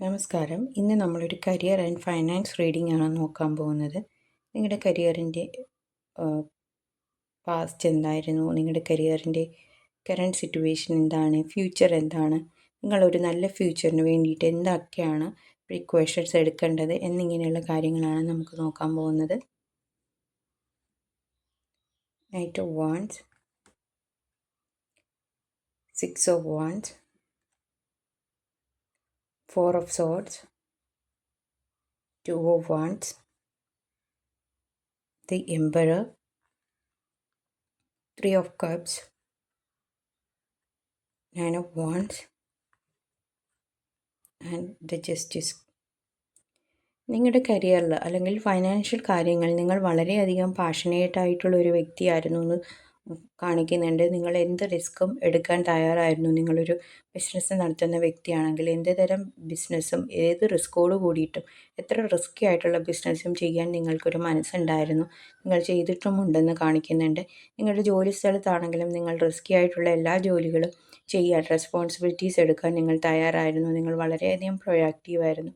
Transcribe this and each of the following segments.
നമസ്കാരം. ഇന്ന് നമ്മളൊരു കരിയർ ആൻഡ് ഫൈനാൻസ് റീഡിംഗ് ആണ് നോക്കാൻ പോകുന്നത്. നിങ്ങളുടെ കരിയറിന്റെ പാസ്റ്റ് എന്തായിരുന്നു? നിങ്ങളുടെ കരിയറിന്റെ കറണ്ട് സിറ്റുവേഷൻ എന്താണ്? ഫ്യൂച്ചർ എന്താണ്? നിങ്ങളൊരു നല്ല ഫ്യൂച്ചറിന് വേണ്ടിയിട്ട് എന്തൊക്കെയാണ് പ്രിക്കോഷൻസ് എടുക്കേണ്ടത്? എന്നിങ്ങനെയുള്ള കാര്യങ്ങളാണ് നമുക്ക് നോക്കാൻ പോകുന്നത്. Knight of wands six of wands Four of Swords, Two of Wands, the Emperor, Three of Cups, Nine of Wands, and the Justice. നിങ്ങളുടെ കരിയറിൽ അല്ലെങ്കിൽ ഫൈനാൻഷ്യൽ കാര്യങ്ങൾ നിങ്ങൾ വളരെയധികം പാഷനേറ്റ് ആയിട്ടുള്ള ഒരു വ്യക്തിയായിരുന്നു എന്ന് കാണിക്കുന്നുണ്ട്. നിങ്ങൾ എന്ത് റിസ്ക്കും എടുക്കാൻ തയ്യാറായിരുന്നു? നിങ്ങളൊരു ബിസിനസ് നടത്തുന്ന വ്യക്തിയാണെങ്കിൽ എന്ത് തരം ബിസിനസ്സും ഏത് റിസ്ക്കോട് കൂടിയിട്ടും എത്ര റിസ്ക്കി ആയിട്ടുള്ള ബിസിനസ്സും ചെയ്യാൻ നിങ്ങൾക്കൊരു മനസ്സുണ്ടായിരുന്നു. നിങ്ങൾ ചെയ്തിട്ടുമുണ്ടെന്ന് കാണിക്കുന്നുണ്ട്. നിങ്ങളുടെ ജോലി സ്ഥലത്താണെങ്കിലും നിങ്ങൾ റിസ്ക്കി ആയിട്ടുള്ള എല്ലാ ജോലികളും ചെയ്യാൻ റെസ്പോൺസിബിലിറ്റീസ് എടുക്കാൻ നിങ്ങൾ തയ്യാറായിരുന്നു. നിങ്ങൾ വളരെയധികം പ്രൊയാക്റ്റീവായിരുന്നു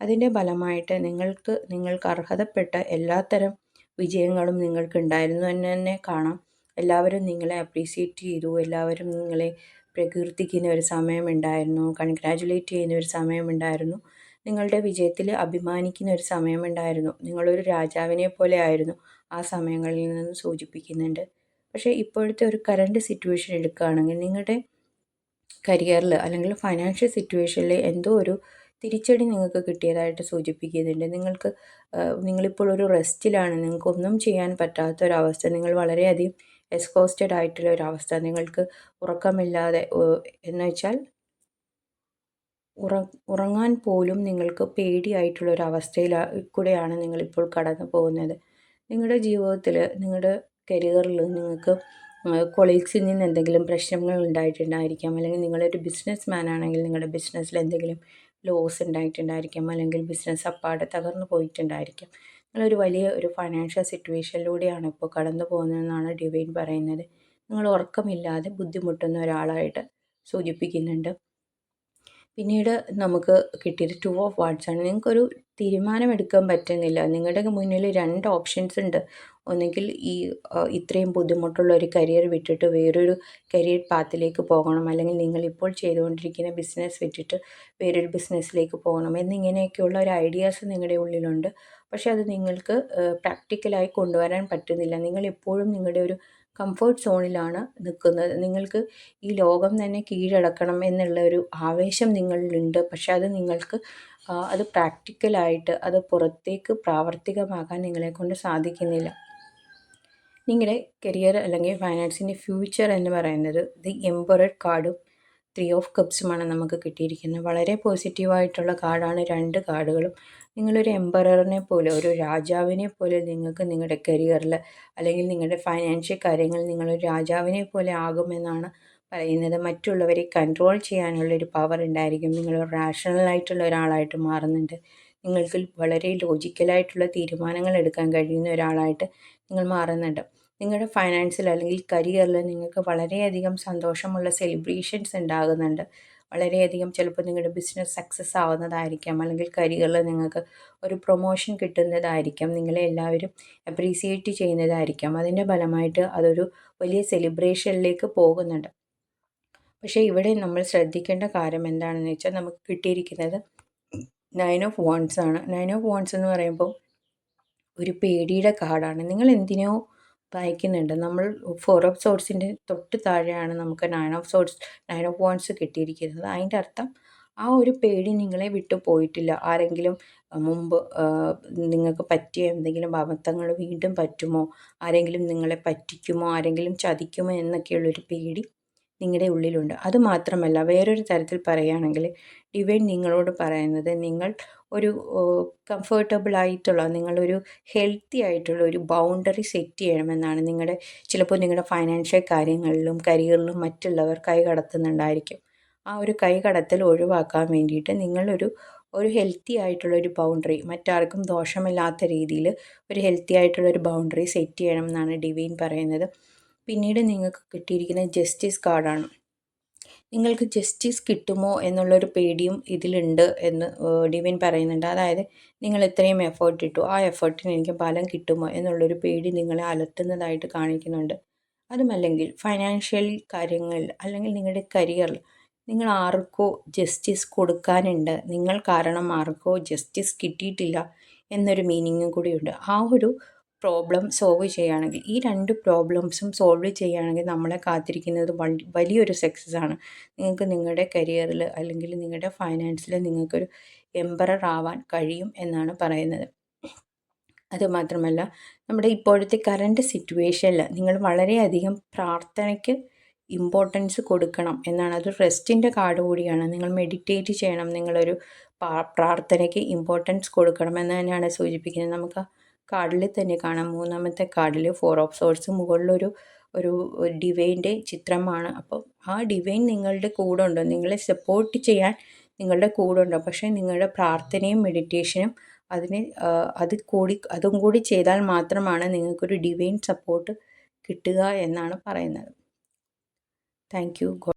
അതിന്റെ ഫലമായിട്ട് നിങ്ങൾക്ക് നിങ്ങൾക്ക് അർഹതപ്പെട്ട എല്ലാത്തരം വിജയങ്ങളും നിങ്ങൾക്ക് ഉണ്ടായിരുന്നു എന്ന് തന്നെ കാണാം. എല്ലാവരും നിങ്ങളെ അപ്രീസിയേറ്റ് ചെയ്തു. എല്ലാവരും നിങ്ങളെ പ്രകീർത്തിക്കുന്ന ഒരു സമയമുണ്ടായിരുന്നു. കൺഗ്രാജുലേറ്റ് ചെയ്യുന്ന ഒരു സമയമുണ്ടായിരുന്നു. നിങ്ങളുടെ വിജയത്തിൽ അഭിമാനിക്കുന്ന ഒരു സമയമുണ്ടായിരുന്നു. നിങ്ങളൊരു രാജാവിനെ പോലെ ആയിരുന്നു ആ സമയങ്ങളിൽ നിന്ന് സൂചിപ്പിക്കുന്നുണ്ട്. പക്ഷേ ഇപ്പോഴത്തെ ഒരു കറണ്ട് സിറ്റുവേഷൻ എടുക്കുകയാണെങ്കിൽ നിങ്ങളുടെ കരിയറിൽ അല്ലെങ്കിൽ ഫൈനാൻഷ്യൽ സിറ്റുവേഷനിൽ എന്തോ ഒരു തിരിച്ചടി നിങ്ങൾക്ക് കിട്ടിയതായിട്ട് സൂചിപ്പിക്കുന്നുണ്ട്. നിങ്ങൾക്ക് നിങ്ങളിപ്പോൾ ഒരു റെസ്റ്റിലാണ് നിങ്ങൾക്കൊന്നും ചെയ്യാൻ പറ്റാത്തൊരവസ്ഥ നിങ്ങൾ വളരെയധികം എക്സ്പോസ്റ്റഡ് ആയിട്ടുള്ള ഒരു അവസ്ഥ. നിങ്ങൾക്ക് ഉറക്കമില്ലാതെ എന്ന് വെച്ചാൽ ഉറ ഉറങ്ങാൻ പോലും നിങ്ങൾക്ക് പേടിയായിട്ടുള്ള ഒരു അവസ്ഥയിൽ കൂടെയാണ് നിങ്ങളിപ്പോൾ കടന്നു പോകുന്നത് നിങ്ങളുടെ ജീവിതത്തിൽ നിങ്ങളുടെ കരിയറിൽ നിങ്ങൾക്ക് കൊളീഗ്സിൽ നിന്ന് എന്തെങ്കിലും പ്രശ്നങ്ങൾ ഉണ്ടായിട്ടുണ്ടായിരിക്കാം. അല്ലെങ്കിൽ നിങ്ങളൊരു ബിസിനസ് മാൻ ആണെങ്കിൽ നിങ്ങളുടെ ബിസിനസ്സിൽ എന്തെങ്കിലും ലോസ് ഉണ്ടായിട്ടുണ്ടായിരിക്കാം. അല്ലെങ്കിൽ ബിസിനസ് അപ്പാടെ തകർന്നു പോയിട്ടുണ്ടായിരിക്കാം. നിങ്ങളൊരു വലിയ ഒരു ഫൈനാൻഷ്യൽ സിറ്റുവേഷനിലൂടെയാണ് ഇപ്പോൾ കടന്നു പോകുന്നതെന്നാണ് ഡിവൈൻ പറയുന്നത്. നിങ്ങൾ ഉറക്കമില്ലാതെ ബുദ്ധിമുട്ടുന്ന ഒരാളായിട്ട് സൂചിപ്പിക്കുന്നുണ്ട്. പിന്നീട് നമുക്ക് കിട്ടിയത് ടു ഓഫ് വാർഡ്സ് ആണ്. നിങ്ങൾക്കൊരു തീരുമാനമെടുക്കാൻ പറ്റുന്നില്ല. നിങ്ങളുടെ മുന്നിൽ രണ്ട് ഓപ്ഷൻസ് ഉണ്ട്. ഒന്നുകിൽ ഈ ഇത്രയും ബുദ്ധിമുട്ടുള്ള ഒരു കരിയർ വിട്ടിട്ട് വേറൊരു കരിയർ പാത്തിലേക്ക് പോകണം. അല്ലെങ്കിൽ നിങ്ങൾ ഇപ്പോൾ ചെയ്തുകൊണ്ടിരിക്കുന്ന ബിസിനസ് വിട്ടിട്ട് വേറൊരു ബിസിനസ്സിലേക്ക് പോകണം. എന്നിങ്ങനെയൊക്കെയുള്ള ഒരു ഐഡിയാസ് നിങ്ങളുടെ ഉള്ളിലുണ്ട്. പക്ഷേ അത് നിങ്ങൾക്ക് പ്രാക്ടിക്കലായി കൊണ്ടുവരാൻ പറ്റുന്നില്ല. നിങ്ങളെപ്പോഴും നിങ്ങളുടെ ഒരു കംഫർട്ട് സോണിലാണ് നിൽക്കുന്നത് നിങ്ങൾക്ക് ഈ ലോകം തന്നെ കീഴടക്കണം എന്നുള്ള ഒരു ആവേശം നിങ്ങളിലുണ്ട്. പക്ഷെ അത് നിങ്ങൾക്ക് അത് പ്രാക്ടിക്കലായിട്ട് അത് പുറത്തേക്ക് പ്രാവർത്തികമാക്കാൻ നിങ്ങളെക്കൊണ്ട് സാധിക്കുന്നില്ല. നിങ്ങളുടെ കരിയർ അല്ലെങ്കിൽ ഫൈനാൻസിന്റെ ഫ്യൂച്ചർ എന്ന് പറയുന്നത് ദി എംപറഡ് കാർഡും ത്രീ ഓഫ് കപ്സുമാണ് നമുക്ക് കിട്ടിയിരിക്കുന്നത്. വളരെ പോസിറ്റീവായിട്ടുള്ള കാർഡാണ് രണ്ട് കാർഡുകളും. നിങ്ങളൊരു എംപററിനെ പോലെ ഒരു രാജാവിനെ പോലെ നിങ്ങൾക്ക് നിങ്ങളുടെ കരിയറിൽ അല്ലെങ്കിൽ നിങ്ങളുടെ ഫൈനാൻഷ്യൽ കാര്യങ്ങൾ നിങ്ങളൊരു രാജാവിനെ പോലെ ആകുമെന്നാണ് പറയുന്നത്. മറ്റുള്ളവരെ കൺട്രോൾ ചെയ്യാനുള്ളൊരു പവർ ഉണ്ടായിരിക്കും. നിങ്ങൾ റാഷണലായിട്ടുള്ള ഒരാളായിട്ട് മാറുന്നുണ്ട്. നിങ്ങൾക്ക് വളരെ ലോജിക്കലായിട്ടുള്ള തീരുമാനങ്ങൾ എടുക്കാൻ കഴിയുന്ന ഒരാളായിട്ട് നിങ്ങൾ മാറുന്നുണ്ട്. നിങ്ങളുടെ ഫൈനാൻസിൽ അല്ലെങ്കിൽ കരിയറിൽ നിങ്ങൾക്ക് വളരെയധികം സന്തോഷമുള്ള സെലിബ്രേഷൻസ് ഉണ്ടാകുന്നുണ്ട്. വളരെയധികം ചിലപ്പോൾ നിങ്ങളുടെ ബിസിനസ് സക്സസ് ആവുന്നതായിരിക്കാം. അല്ലെങ്കിൽ കരിയറിൽ നിങ്ങൾക്ക് ഒരു പ്രൊമോഷൻ കിട്ടുന്നതായിരിക്കാം. നിങ്ങളെ എല്ലാവരും അപ്രീസിയേറ്റ് ചെയ്യുന്നതായിരിക്കാം. അതിന്റെ ഫലമായിട്ട് അതൊരു വലിയ സെലിബ്രേഷനിലേക്ക് പോകുന്നുണ്ട്. പക്ഷേ ഇവിടെ നമ്മൾ ശ്രദ്ധിക്കേണ്ട കാര്യം എന്താണെന്ന് വെച്ചാൽ നമുക്ക് കിട്ടിയിരിക്കുന്നത് നയൻ ഓഫ് വോൺസ് ആണ്. നയൻ ഓഫ് വോൺസ് എന്ന് പറയുമ്പോൾ ഒരു പേടിയുടെ കാർഡാണ്. നിങ്ങൾ എന്തിനോ വായിക്കുന്നുണ്ട്. നമ്മൾ ഫോർ ഓഫ് സോഡ്സിന്റെ തൊട്ട് താഴെയാണ് നമുക്ക് nine of swords nine of wands കിട്ടിയിരിക്കുന്നത്. അതിന്റെ അർത്ഥം ആ ഒരു പേടി നിങ്ങളെ വിട്ടു പോയിട്ടില്ല. ആരെങ്കിലും മുമ്പ് നിങ്ങൾക്ക് പറ്റിയ എന്തെങ്കിലും അബദ്ധങ്ങൾ വീണ്ടും പറ്റുമോ? ആരെങ്കിലും നിങ്ങളെ പറ്റിക്കുമോ? ആരെങ്കിലും ചതിക്കുമോ? എന്നൊക്കെയുള്ളൊരു പേടി നിങ്ങളുടെ ഉള്ളിലുണ്ട്. അതുമാത്രമല്ല വേറൊരു തരത്തിൽ പറയുകയാണെങ്കിൽ ഡിവൈൻ നിങ്ങളോട് പറയുന്നത് നിങ്ങൾ ഒരു കംഫർട്ടബിൾ ആയിട്ടുള്ള നിങ്ങളൊരു ഹെൽത്തി ആയിട്ടുള്ള ഒരു ബൗണ്ടറി സെറ്റ് ചെയ്യണമെന്നാണ് നിങ്ങളുടെ ചിലപ്പോൾ നിങ്ങളുടെ ഫൈനാൻഷ്യൽ കാര്യങ്ങളിലും കരിയറിലും മറ്റുള്ളവർ കൈ കടത്തുന്നുണ്ടായിരിക്കും. ആ ഒരു കൈ കടത്തൽ ഒഴിവാക്കാൻ വേണ്ടിയിട്ട് നിങ്ങളൊരു ഒരു ഹെൽത്തി ആയിട്ടുള്ള ഒരു ബൗണ്ടറി മറ്റാർക്കും ദോഷമില്ലാത്ത രീതിയിൽ ഒരു ഹെൽത്തി ആയിട്ടുള്ള ഒരു ബൗണ്ടറി സെറ്റ് ചെയ്യണം എന്നാണ് ഡിവൈൻ പറയുന്നത്. പിന്നീട് നിങ്ങൾക്ക് കിട്ടിയിരിക്കുന്ന ജസ്റ്റിസ് കാർഡാണ് നിങ്ങൾക്ക് ജസ്റ്റിസ് കിട്ടുമോ എന്നുള്ളൊരു പേടിയും ഇതിലുണ്ട് എന്ന് ഡിവിൻ പറയുന്നുണ്ട്. അതായത് നിങ്ങൾ ഇത്രയും എഫേർട്ട് ഇട്ടു. ആ എഫേർട്ടിന് എനിക്ക് ഫലം കിട്ടുമോ എന്നുള്ളൊരു പേടി നിങ്ങളെ അലട്ടുന്നതായിട്ട് കാണിക്കുന്നുണ്ട്. അതുമല്ലെങ്കിൽ ഫൈനാൻഷ്യൽ കാര്യങ്ങളിൽ അല്ലെങ്കിൽ നിങ്ങളുടെ കരിയറിൽ നിങ്ങൾ ആർക്കോ ജസ്റ്റിസ് കൊടുക്കാനുണ്ട്. നിങ്ങൾ കാരണം ആർക്കോ ജസ്റ്റിസ് കിട്ടിയിട്ടില്ല എന്നൊരു മീനിങ്ങും കൂടിയുണ്ട്. ആ ഒരു പ്രോബ്ലം സോൾവ് ചെയ്യുകയാണെങ്കിൽ ഈ രണ്ട് പ്രോബ്ലംസും സോൾവ് ചെയ്യുകയാണെങ്കിൽ നമ്മളെ കാത്തിരിക്കുന്നത് വലിയൊരു സക്സസ് ആണ്. നിങ്ങൾക്ക് നിങ്ങളുടെ കരിയറിൽ അല്ലെങ്കിൽ നിങ്ങളുടെ ഫൈനാൻസിൽ നിങ്ങൾക്കൊരു എംപറർ ആവാൻ കഴിയും എന്നാണ് പറയുന്നത്. അതുമാത്രമല്ല നമ്മുടെ ഇപ്പോഴത്തെ കറണ്ട് സിറ്റുവേഷനിൽ നിങ്ങൾ വളരെയധികം പ്രാർത്ഥനയ്ക്ക് ഇമ്പോർട്ടൻസ് കൊടുക്കണം എന്നാണ്. അത് റെസ്റ്റിന്റെ കാർഡ് കൂടിയാണ്. നിങ്ങൾ മെഡിറ്റേറ്റ് ചെയ്യണം. നിങ്ങളൊരു പ്രാർത്ഥനയ്ക്ക് ഇമ്പോർട്ടൻസ് കൊടുക്കണം എന്ന് തന്നെയാണ് സൂചിപ്പിക്കുന്നത്. നമുക്ക് കാർഡിൽ തന്നെ കാണാം. മൂന്നാമത്തെ കാർഡിൽ ഫോർ ഓഫ് സോഴ്സ് മുകളിലൊരു ഒരു ഡിവൈന്റെ ചിത്രമാണ്. അപ്പോൾ ആ ഡിവൈൻ നിങ്ങളുടെ കൂടെ ഉണ്ടോ നിങ്ങളെ സപ്പോർട്ട് ചെയ്യാൻ നിങ്ങളുടെ കൂടെ ഉണ്ടോ പക്ഷേ നിങ്ങളുടെ പ്രാർത്ഥനയും മെഡിറ്റേഷനും അതിനെ അത് കൂടി അതും കൂടി ചെയ്താൽ മാത്രമാണ് നിങ്ങൾക്കൊരു ഡിവൈൻ സപ്പോർട്ട് കിട്ടുക എന്നാണ് പറയുന്നത്. Thank you